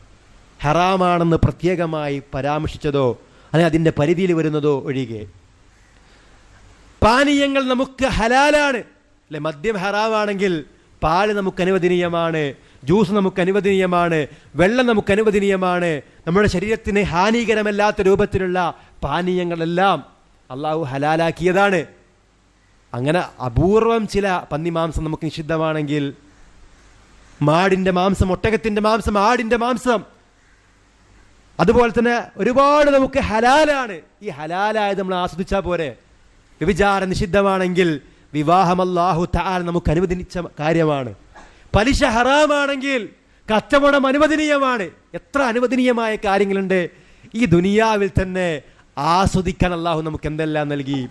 ഹറാമാണെന്ന് പ്രത്യേകമായി പരാമർശിച്ചതോ അല്ലെങ്കിൽ അതിന്റെ പരിധിയിൽ വരുന്നതോ ഒഴികെ. പാനീയങ്ങൾ നമുക്ക് ഹലാലാണ്. അല്ലെ മദ്യം ഹറാവാണെങ്കിൽ പാൽ നമുക്ക് അനുവദനീയമാണ് ജ്യൂസ് നമുക്ക് അനുവദനീയമാണ് വെള്ളം നമുക്ക് അനുവദനീയമാണ്. നമ്മുടെ ശരീരത്തിന് ഹാനികരമല്ലാത്ത രൂപത്തിലുള്ള പാനീയങ്ങളെല്ലാം അള്ളാഹു ഹലാലാക്കിയതാണ്. അങ്ങനെ അപൂർവം ചില പന്നിമാംസം നമുക്ക് നിഷിദ്ധമാണെങ്കിൽ മാടിന്റെ മാംസം ഒട്ടകത്തിന്റെ മാംസം ആടിന്റെ മാംസം. അതുപോലെ തന്നെ ഒരുപാട് നമുക്ക് ഹലാലാണ്. ഈ ഹലാലായത് നമ്മൾ ആസ്വദിച്ചാൽ പോരെ. വ്യഭിചാരം നിഷിദ്ധമാണെങ്കിൽ വിവാഹം അല്ലാഹു താൽ നമുക്ക് അനുവദിച്ച കാര്യമാണ്. പലിശ ഹറാമാണെങ്കിൽ കച്ചവടം അനുവദനീയമാണ്. എത്ര അനുവദനീയമായ കാര്യങ്ങളുണ്ട്. ഈ ദുനിയാവിൽ തന്നെ ആസ്വദിക്കാൻ അള്ളാഹു നമുക്ക് എന്തെല്ലാം നൽകി?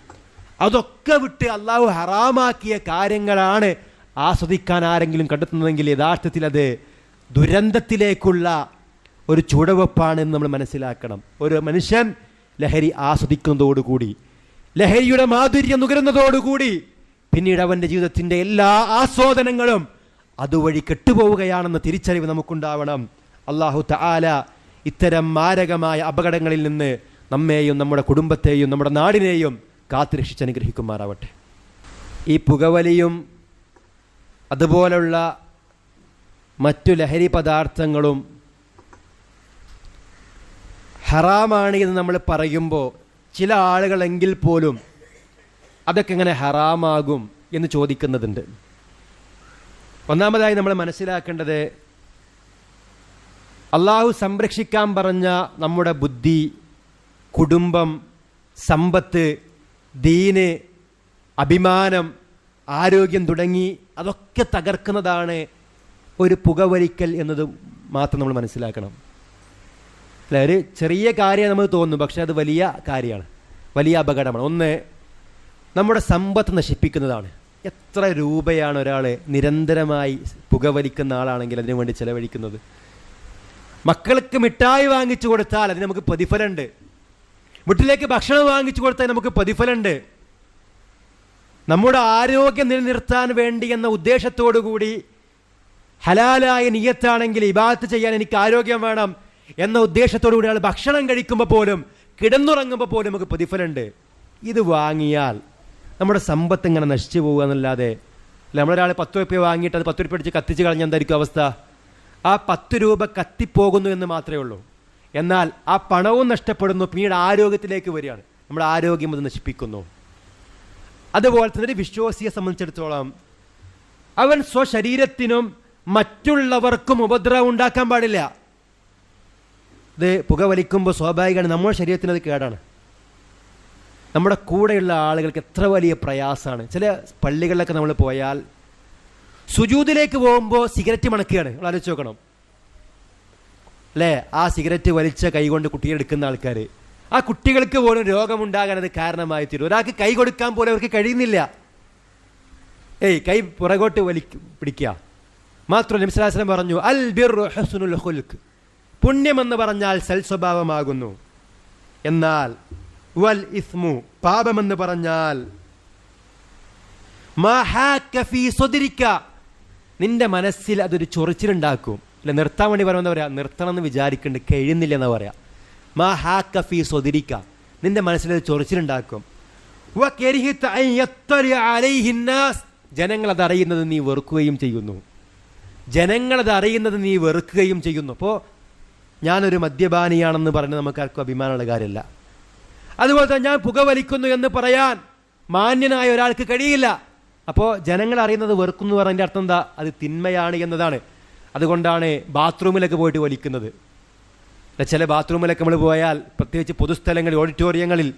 അതൊക്കെ വിട്ട് അള്ളാഹു ഹറാമാക്കിയ കാര്യങ്ങളാണ് ആസ്വദിക്കാൻ ആരെങ്കിലും കണ്ടെത്തുന്നതെങ്കിൽ യഥാർത്ഥത്തിൽ അത് ദുരന്തത്തിലേക്കുള്ള ഒരു ചുവടുവെപ്പാണ് എന്ന് നമ്മൾ മനസ്സിലാക്കണം. ഒരു മനുഷ്യൻ ലഹരി ആസ്വദിക്കുന്നതോടുകൂടി. ലഹരിയുടെ മാധുര്യം നുകരുന്നതോടുകൂടി പിന്നീട് അവന്റെ ജീവിതത്തിന്റെ എല്ലാ ആസ്വാദനങ്ങളും അതുവഴി കെട്ടുപോവുകയാണെന്ന തിരിച്ചറിവ് നമുക്കുണ്ടാവണം. അള്ളാഹു തആല ഇത്തരം മാരകമായ അപകടങ്ങളിൽ നിന്ന് നമ്മെയും നമ്മുടെ കുടുംബത്തെയും നമ്മുടെ നാടിനെയും കാത്തുരക്ഷിച്ച് അനുഗ്രഹിക്കുമാറാവട്ടെ. ഈ പുകവലിയും അതുപോലുള്ള മറ്റു ലഹരി പദാർത്ഥങ്ങളും ഹറാമാണ് എന്ന് നമ്മൾ പറയുമ്പോൾ ചില ആളുകളെങ്കിൽ പോലും അതൊക്കെ എങ്ങനെ ഹറാമാകും എന്ന് ചോദിക്കുന്നതുണ്ട്. ഒന്നാമതായി നമ്മൾ മനസ്സിലാക്കേണ്ടത് അള്ളാഹു സംരക്ഷിക്കാൻ പറഞ്ഞ നമ്മുടെ ബുദ്ധി കുടുംബം സമ്പത്ത് ദീന് അഭിമാനം ആരോഗ്യം തുടങ്ങി അതൊക്കെ തകർക്കുന്നതാണ് ഒരു പുകവലിക്കൽ എന്നത് മാത്രം നമ്മൾ മനസ്സിലാക്കണം. അല്ല ഒരു ചെറിയ കാര്യം നമുക്ക് തോന്നും പക്ഷെ അത് വലിയ കാര്യമാണ്. വലിയ അപകടമാണ്. ഒന്ന് നമ്മുടെ സമ്പത്ത് നശിപ്പിക്കുന്നതാണ്. എത്ര രൂപയാണ് ഒരാൾ നിരന്തരമായി പുകവലിക്കുന്ന ആളാണെങ്കിൽ അതിനു വേണ്ടി ചെലവഴിക്കുന്നത്? മക്കൾക്ക് മിഠായി വാങ്ങിച്ചു കൊടുത്താൽ അതിന് നമുക്ക് പ്രതിഫലമുണ്ട്. വീട്ടിലേക്ക് ഭക്ഷണം വാങ്ങിച്ചു കൊടുത്താൽ നമുക്ക് പ്രതിഫലമുണ്ട്. നമ്മുടെ ആരോഗ്യം നിലനിർത്താൻ വേണ്ടി എന്ന ഉദ്ദേശത്തോടു കൂടി ഹലാലായ നിയത്താണെങ്കിൽ ഇബാത്ത് ചെയ്യാൻ എനിക്ക് ആരോഗ്യം വേണം. എന്ന ഉദ്ദേശത്തോടു കൂടി ആൾ ഭക്ഷണം കഴിക്കുമ്പോൾ പോലും കിടന്നുറങ്ങുമ്പോൾ പോലും നമുക്ക് പ്രതിഫലമുണ്ട്. ഇത് വാങ്ങിയാൽ നമ്മുടെ സമ്പത്ത് ഇങ്ങനെ നശിച്ചു പോകുക എന്നല്ലാതെ നമ്മളൊരാൾ പത്ത് രൂപ വാങ്ങിയിട്ട് അത് പത്ത് രൂപ അടിച്ച് കത്തിച്ച് കളഞ്ഞ എന്തായിരിക്കും അവസ്ഥ? ആ പത്ത് രൂപ കത്തിപ്പോകുന്നു എന്ന് മാത്രമേ ഉള്ളൂ. എന്നാൽ ആ പണവും നഷ്ടപ്പെടുന്നു പിന്നീട് ആരോഗ്യത്തിലേക്ക് വരികയാണ്. നമ്മുടെ ആരോഗ്യം അത് നശിപ്പിക്കുന്നു. അതുപോലെ തന്നെ ഒരു വിശ്വാസിയെ സംബന്ധിച്ചിടത്തോളം അവൻ സ്വശരീരത്തിനും മറ്റുള്ളവർക്കും ഉപദ്രവം ഉണ്ടാക്കാൻ പാടില്ല. ഇത് പുകവലിക്കുമ്പോൾ സ്വാഭാവികമാണ് നമ്മുടെ ശരീരത്തിന് അത് കേടാണ്. നമ്മുടെ കൂടെയുള്ള ആളുകൾക്ക് എത്ര വലിയ പ്രയാസമാണ് ചില പള്ളികളിലൊക്കെ നമ്മൾ പോയാൽ സുജൂതിലേക്ക് പോകുമ്പോൾ സിഗരറ്റ് മണക്കുകയാണ്. നമ്മൾ ആലോചിച്ച് നോക്കണം. അല്ലേ? ആ സിഗരറ്റ് വലിച്ച കൈകൊണ്ട് കുട്ടിയെ എടുക്കുന്ന ആൾക്കാർ ആ കുട്ടികൾക്ക് പോലും രോഗമുണ്ടാകാൻ അത് കാരണമായി തീരും. ഒരാൾക്ക് കൈ കൊടുക്കാൻ പോലും അവർക്ക് കഴിയുന്നില്ല. ഏയ് കൈ പുറകോട്ട് വലി പിടിക്കുക. മാത്രം നബിസ്ലാസ്ലം പറഞ്ഞു അൽ ബിർ ഹുസ്നുൽ ഖുൽഖ്. പുണ്യമെന്ന് പറഞ്ഞാൽ സൽസ്വഭാവമാകുന്നു. എന്നാൽ വൽ ഇസ്മു പാപമെന്ന് പറഞ്ഞാൽ നിന്റെ മനസ്സിൽ അതൊരു ചൊറിച്ചിലുണ്ടാക്കും. അല്ല നിർത്താൻ വേണ്ടി പറയുമെന്ന് പറയാം? നിർത്തണം എന്ന് വിചാരിക്കുന്നുണ്ട് കഴിയുന്നില്ല എന്ന് പറയാം. മാ ഹാ കഫി സ്വതിരിക്ക നിന്റെ മനസ്സിൽ അത് ചൊറിച്ചിലുണ്ടാക്കും. ജനങ്ങളത് അറിയുന്നത് നീ വെറുക്കുകയും ചെയ്യുന്നു. ജനങ്ങളത് അറിയുന്നത് നീ വെറുക്കുകയും ചെയ്യുന്നു. അപ്പോൾ ഞാനൊരു മദ്യപാനിയാണെന്ന് പറഞ്ഞ് നമുക്കാർക്കും അഭിമാനമുള്ള കാര്യമല്ല. അതുപോലെ തന്നെ ഞാൻ പുകവലിക്കുന്നു എന്ന് പറയാൻ മാന്യനായ ഒരാൾക്ക് കഴിയില്ല. അപ്പോൾ ജനങ്ങൾ അറിയുന്നത് വെറുക്കുന്നു പറഞ്ഞതിന്റെ അർത്ഥം എന്താ? അത് തിന്മയാണ് എന്നതാണ്. അതുകൊണ്ടാണ് ബാത്റൂമിലൊക്കെ പോയിട്ട് വലിക്കുന്നത്. ചില ബാത്റൂമിലൊക്കെ നമ്മൾ പോയാൽ പ്രത്യേകിച്ച് പൊതുസ്ഥലങ്ങളിൽ ഓഡിറ്റോറിയങ്ങളിൽ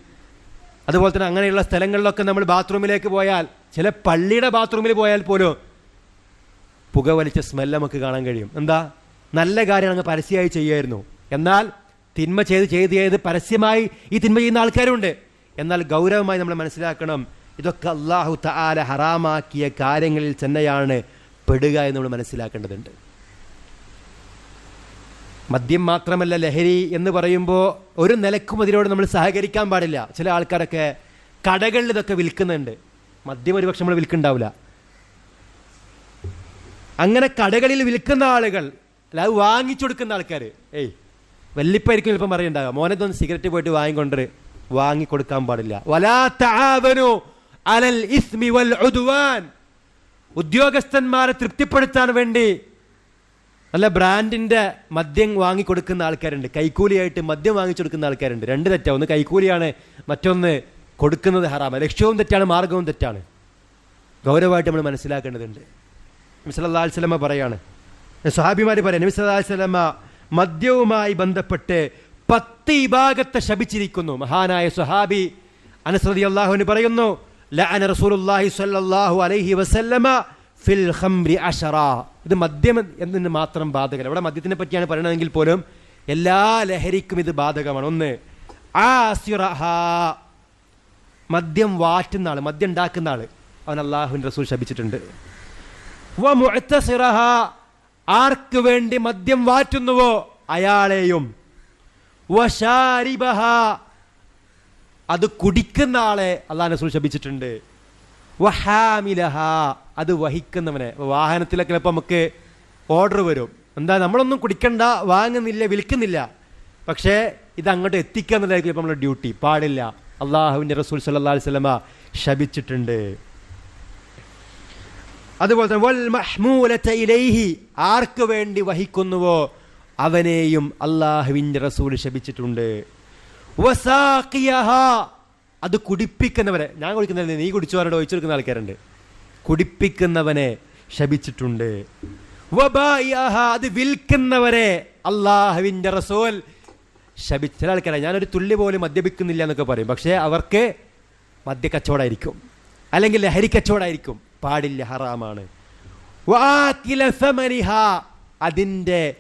അതുപോലെ തന്നെ അങ്ങനെയുള്ള സ്ഥലങ്ങളിലൊക്കെ നമ്മൾ ബാത്റൂമിലേക്ക് പോയാൽ ചില പള്ളിയുടെ ബാത്റൂമിൽ പോയാൽ പോലും പുകവലിച്ച സ്മെല്ല് നമുക്ക് കാണാൻ കഴിയും. എന്താ? നല്ല കാര്യം അങ്ങ് പരസ്യമായി ചെയ്യുമായിരുന്നു. എന്നാൽ തിന്മ ചെയ്ത് ചെയ്ത് ചെയ്ത് പരസ്യമായി ഈ തിന്മ ചെയ്യുന്ന ആൾക്കാരുണ്ട്. എന്നാൽ ഗൗരവമായി നമ്മൾ മനസ്സിലാക്കണം ഇതൊക്കെ അള്ളാഹു താല ഹറാമാക്കിയ കാര്യങ്ങളിൽ തന്നെയാണ് പെടുക എന്ന് നമ്മൾ മനസ്സിലാക്കേണ്ടതുണ്ട്. മദ്യം മാത്രമല്ല ലഹരി എന്ന് പറയുമ്പോൾ ഒരു നിലക്കും അതിനോട് നമ്മൾ സഹകരിക്കാൻ പാടില്ല. ചില ആൾക്കാരൊക്കെ കടകളിൽ ഇതൊക്കെ വിൽക്കുന്നുണ്ട്. മദ്യം ഒരുപക്ഷെ നമ്മൾ വിൽക്കുന്നുണ്ടാവില്ല. അങ്ങനെ കടകളിൽ വിൽക്കുന്ന ആളുകൾ അല്ല അത് വാങ്ങിച്ചു കൊടുക്കുന്ന ആൾക്കാർ ഏയ് വല്ലിപ്പായിരിക്കും ചിലപ്പം പറയണ്ടാവുക. മോനത്തൊന്ന് സിഗരറ്റ് പോയിട്ട് വാങ്ങിക്കൊണ്ടത് വാങ്ങിക്കൊടുക്കാൻ പാടില്ല. വലാ തആവനു അലൽ ഇസ്മി വൽ ഉദ്വാൻ. ഉദ്യോഗസ്ഥന്മാരെ തൃപ്തിപ്പെടുത്താൻ വേണ്ടി നല്ല ബ്രാൻഡിന്റെ മദ്യം വാങ്ങിക്കൊടുക്കുന്ന ആൾക്കാരുണ്ട്. കൈക്കൂലിയായിട്ട് മദ്യം വാങ്ങിച്ചു കൊടുക്കുന്ന ആൾക്കാരുണ്ട്. രണ്ട് തെറ്റാണ് ഒന്ന് കൈക്കൂലിയാണ് മറ്റൊന്ന് കൊടുക്കുന്നത് ഹറാമ ലക്ഷ്യവും തെറ്റാണ് മാർഗവും തെറ്റാണ്. ഗൗരവമായിട്ട് നമ്മൾ മനസ്സിലാക്കേണ്ടതുണ്ട്. അലൈഹി വസല്ലമ പറയാണ് സ്വഹാബിമാർ പറയാം നബി വസല്ലമ മദ്യവുമായി ബന്ധപ്പെട്ട് പത്ത് വിഭാഗത്തെ ശപിച്ചിരിക്കുന്നു. മഹാനായ സ്വഹാബി അനസ് അള്ളാഹുവിന് പറയുന്നു ലഅന റസൂലുള്ളാഹി സ്വല്ലല്ലാഹു അലൈഹി വസല്ലമ ഫിൽ ഖംറി അശറ ഇത് മദ്യം എന്നതിന് മാത്രം ബാധകമല്ല ഇവിടെ മദ്യത്തിനെ പറ്റിയാണ് പറയണതെങ്കിൽ പോലും എല്ലാ ലഹരിക്കും ഇത് ബാധകമാണ്. ഒന്ന് ആസിറഹ. മദ്യം വാറ്റുന്ന ആൾ മദ്യം ഉണ്ടാക്കുന്ന ആൾ അവൻ അള്ളാഹുവിൻ റസൂൽ ശപിച്ചിട്ടുണ്ട്. വ ആർക്ക് വേണ്ടി മദ്യം വാറ്റുന്നുവോ അയാളെയും. വശാരിബഹ, അത് കുടിക്കുന്ന ആളെ അള്ളാഹ് റസൂൽ വഹാമിലഹ. അത് വഹിക്കുന്നവനെ. വാഹനത്തിലൊക്കെ ചിലപ്പോൾ നമുക്ക് ഓർഡർ വരും. എന്താ നമ്മളൊന്നും കുടിക്കണ്ട വാങ്ങുന്നില്ല വിൽക്കുന്നില്ല. പക്ഷേ ഇത് അങ്ങോട്ട് എത്തിക്കുക എന്നുള്ളതായിരിക്കും ഇപ്പം നമ്മുടെ ഡ്യൂട്ടി പാടില്ല. അള്ളാഹുവിന്റെ റസൂൽ സല്ലാ വസല്ലമ ശപിച്ചിട്ടുണ്ട്. അതുപോലെ തന്നെ വൽ മഹ്മൂലത്തെ ഇലൈഹി ആർക്ക് വേണ്ടി വഹിക്കുന്നുവോ അവനെയും അള്ളാഹുവിന്റെ റസൂൽ ശപിച്ചിട്ടുണ്ട്. അത് കുടിപ്പിക്കുന്നവരെ ഞാൻ കുടിക്കുന്നവരെ നീ കുടിച്ചവരോട് ഒഴിച്ചെടുക്കുന്ന ആൾക്കാരുണ്ട്. കുടിപ്പിക്കുന്നവനെ ശപിച്ചിട്ടുണ്ട്. അത് വിൽക്കുന്നവരെ അള്ളാഹുവിന്റെ റസൂൽ ശപിച്ച ചില ആൾക്കാരെ ഞാനൊരു തുള്ളി പോലും മദ്യപിക്കുന്നില്ല എന്നൊക്കെ പറയും. പക്ഷേ അവർക്ക് മദ്യക്കച്ചവടമായിരിക്കും. അല്ലെങ്കിൽ ലഹരി കച്ചവടമായിരിക്കും പാടില്ല ഹറാമാണ്. അതിന്റെ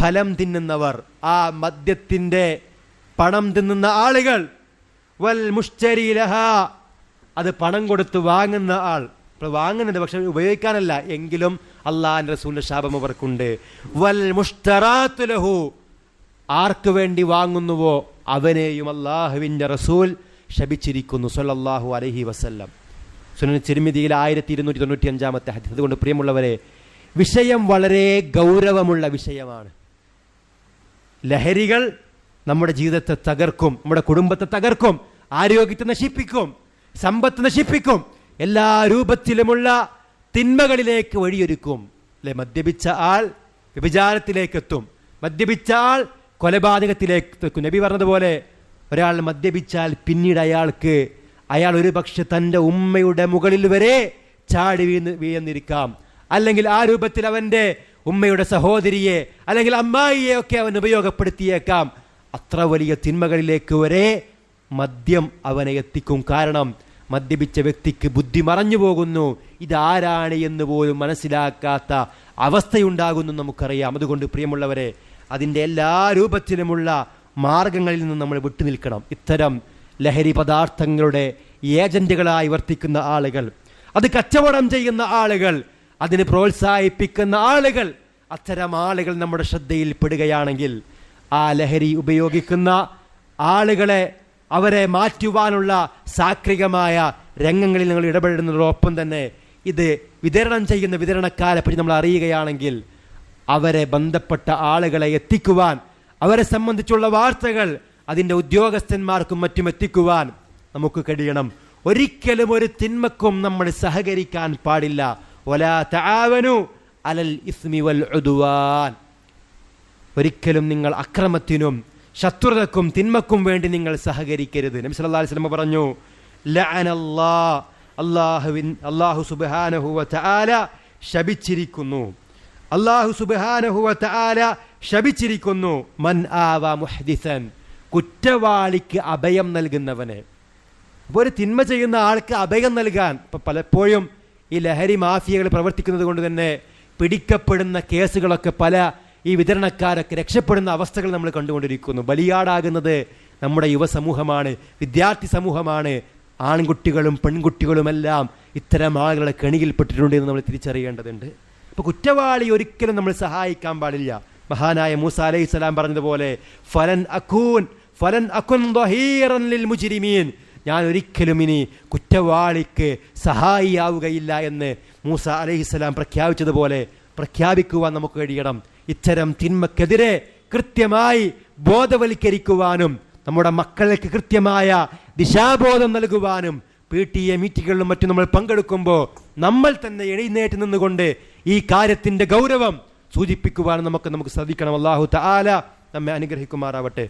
ഫലം തിന്നുന്നവർ ആ മദ്യത്തിന്റെ പണം തിന്നുന്ന ആളുകൾ. വൽ മുഷ്തരിലഹ അത് പണം കൊടുത്ത് വാങ്ങുന്ന ആൾ. ഇപ്പോൾ വാങ്ങുന്നുണ്ട് പക്ഷെ ഉപയോഗിക്കാനല്ല എങ്കിലും അള്ളാഹിന്റെ റസൂലിന്റെ ശാപം അവർക്കുണ്ട്. വൽ മുഷ്തറാത്തുലഹു ആർക്ക് വേണ്ടി വാങ്ങുന്നുവോ അവനെയും അള്ളാഹുവിന്റെ റസൂൽ ശപിച്ചിരിക്കുന്നു സൊല്ലാഹു അലഹി വസല്ലം. സുനൻ ചെരുമിതിയിൽ ആയിരത്തി ഇരുന്നൂറ്റി തൊണ്ണൂറ്റി അഞ്ചാമത്തെ ഹദീസ്. അതുകൊണ്ട് പ്രിയമുള്ളവരെ വിഷയം വളരെ ഗൗരവമുള്ള വിഷയമാണ്. ലഹരികൾ നമ്മുടെ ജീവിതത്തെ തകർക്കും നമ്മുടെ കുടുംബത്തെ തകർക്കും ആരോഗ്യത്തെ നശിപ്പിക്കും സമ്പത്ത് നശിപ്പിക്കും എല്ലാ രൂപത്തിലുമുള്ള തിന്മകളിലേക്ക് വഴിയൊരുക്കും. അല്ലെ മദ്യപിച്ച ആൾ വ്യഭിചാരത്തിലേക്ക് എത്തും മദ്യപിച്ച ആൾ കൊലപാതകത്തിലേക്ക് നബി പറഞ്ഞതുപോലെ ഒരാൾ മദ്യപിച്ചാൽ പിന്നീട് അയാൾക്ക് അയാൾ ഒരു പക്ഷെ തന്റെ ഉമ്മയുടെ മുകളിൽ വരെ ചാടി വീണ് വീഴുന്നിരിക്കാം. അല്ലെങ്കിൽ ആ രൂപത്തിൽ അവന്റെ ഉമ്മയുടെ സഹോദരിയെ അല്ലെങ്കിൽ അമ്മായിയെ ഒക്കെ അവൻ ഉപയോഗപ്പെടുത്തിയേക്കാം. അത്ര വലിയ തിന്മകളിലേക്ക് വരെ മദ്യം അവനെ എത്തിക്കും. കാരണം മദ്യപിച്ച വ്യക്തിക്ക് ബുദ്ധി മറഞ്ഞു പോകുന്നു. ഇതാരാണ് എന്ന് പോലും മനസ്സിലാക്കാത്ത അവസ്ഥയുണ്ടാകുന്നു നമുക്കറിയാം. അതുകൊണ്ട് പ്രിയമുള്ളവരെ അതിന്റെ എല്ലാ രൂപത്തിലുമുള്ള മാർഗങ്ങളിൽ നിന്ന് നമ്മൾ വിട്ടുനിൽക്കണം. ഇത്തരം ലഹരി പദാർത്ഥങ്ങളുടെ ഏജന്റുകളായി വർത്തിക്കുന്ന ആളുകൾ അത് കച്ചവടം ചെയ്യുന്ന ആളുകൾ അതിന് പ്രോത്സാഹിപ്പിക്കുന്ന ആളുകൾ അത്തരം ആളുകൾ നമ്മുടെ ശ്രദ്ധയിൽ പെടുകയാണെങ്കിൽ ആ ലഹരി ഉപയോഗിക്കുന്ന ആളുകളെ അവരെ മാറ്റുവാനുള്ള സാക്രികമായ രംഗങ്ങളിൽ നിങ്ങൾ ഇടപെടുന്നതോടൊപ്പം തന്നെ ഇത് വിതരണം ചെയ്യുന്ന വിതരണക്കാരെ പറ്റി നമ്മൾ അറിയുകയാണെങ്കിൽ അവരെ ബന്ധപ്പെട്ട ആളുകളെ എത്തിക്കുവാൻ അവരെ സംബന്ധിച്ചുള്ള വാർത്തകൾ അതിന്റെ ഉദ്യോഗസ്ഥന്മാർക്കും മറ്റും എത്തിക്കുവാൻ നമുക്ക് കഴിയണം. ഒരിക്കലും ഒരു തിന്മക്കും നമ്മൾ സഹകരിക്കാൻ പാടില്ല. ഒലാ അലൽ ഇസ്മി വൽ ഒതുവാൻ ഒരിക്കലും നിങ്ങൾ അക്രമത്തിനും ശത്രുതക്കും തിന്മക്കും വേണ്ടി നിങ്ങൾ സഹകരിക്കരുത്. നബി സല്ലല്ലാഹു അലൈഹി വസല്ലം പറഞ്ഞു ലഅനല്ലാ അല്ലാഹുവിൻ അല്ലാഹു സുബ്ഹാനഹു വ തആല ശപിച്ചിരിക്കുന്നു. അല്ലാഹു സുബ്ഹാനഹു വ തആല ശപിച്ചിരിക്കുന്നു. മൻ ആവ മുഹ്ദിസൻ. കുറ്റവാളിക്ക് അഭയം നൽകുന്നവന്. അപ്പോൾ ഒരു തിന്മ ചെയ്യുന്ന ആൾക്ക് അഭയം നൽകാൻ ഇപ്പൊ പലപ്പോഴും ഈ ലഹരി മാഫിയകൾ പ്രവർത്തിക്കുന്നത് കൊണ്ട് തന്നെ പിടിക്കപ്പെടുന്ന കേസുകളൊക്കെ പല ഈ വിതരണക്കാരൊക്കെ രക്ഷപ്പെടുന്ന അവസ്ഥകൾ നമ്മൾ കണ്ടുകൊണ്ടിരിക്കുന്നു. ബലിയാടാകുന്നത് നമ്മുടെ യുവസമൂഹമാണ് വിദ്യാർത്ഥി സമൂഹമാണ്. ആൺകുട്ടികളും പെൺകുട്ടികളുമെല്ലാം ഇത്തരം ആളുകളുടെ കെണിയിൽപ്പെട്ടിട്ടുണ്ട് എന്ന് നമ്മൾ തിരിച്ചറിയേണ്ടതുണ്ട്. അപ്പോൾ കുറ്റവാളി ഒരിക്കലും നമ്മൾ സഹായിക്കാൻ പാടില്ല. മഹാനായ മൂസ അലൈഹി സ്വലാം പറഞ്ഞതുപോലെ ഫലൻ അഖൂൻ ഫലൻ ദഹീറൻ ലിൽ മുജ്രിമീൻ. ഞാൻ ഒരിക്കലും ഇനി കുറ്റവാളിക്ക് സഹായിയാവുകയില്ല എന്ന് മൂസ അലൈഹിസ്സലാം പ്രഖ്യാപിച്ചതുപോലെ പ്രഖ്യാപിക്കുവാൻ നമുക്ക് കഴിയണം. ഇത്തരം തിന്മക്കെതിരെ കൃത്യമായി ബോധവൽക്കരിക്കുവാനും നമ്മുടെ മക്കൾക്ക് കൃത്യമായ ദിശാബോധം നൽകുവാനും പി ടി എ മീറ്റിങ്ങുകളിലും മറ്റും നമ്മൾ പങ്കെടുക്കുമ്പോൾ നമ്മൾ തന്നെ എഴുന്നേറ്റ് നിന്നുകൊണ്ട് ഈ കാര്യത്തിന്റെ ഗൗരവം സൂചിപ്പിക്കുവാനും നമുക്ക് നമുക്ക് ശ്രദ്ധിക്കണം. അള്ളാഹു തആല നമ്മെ അനുഗ്രഹിക്കുമാറാവട്ടെ.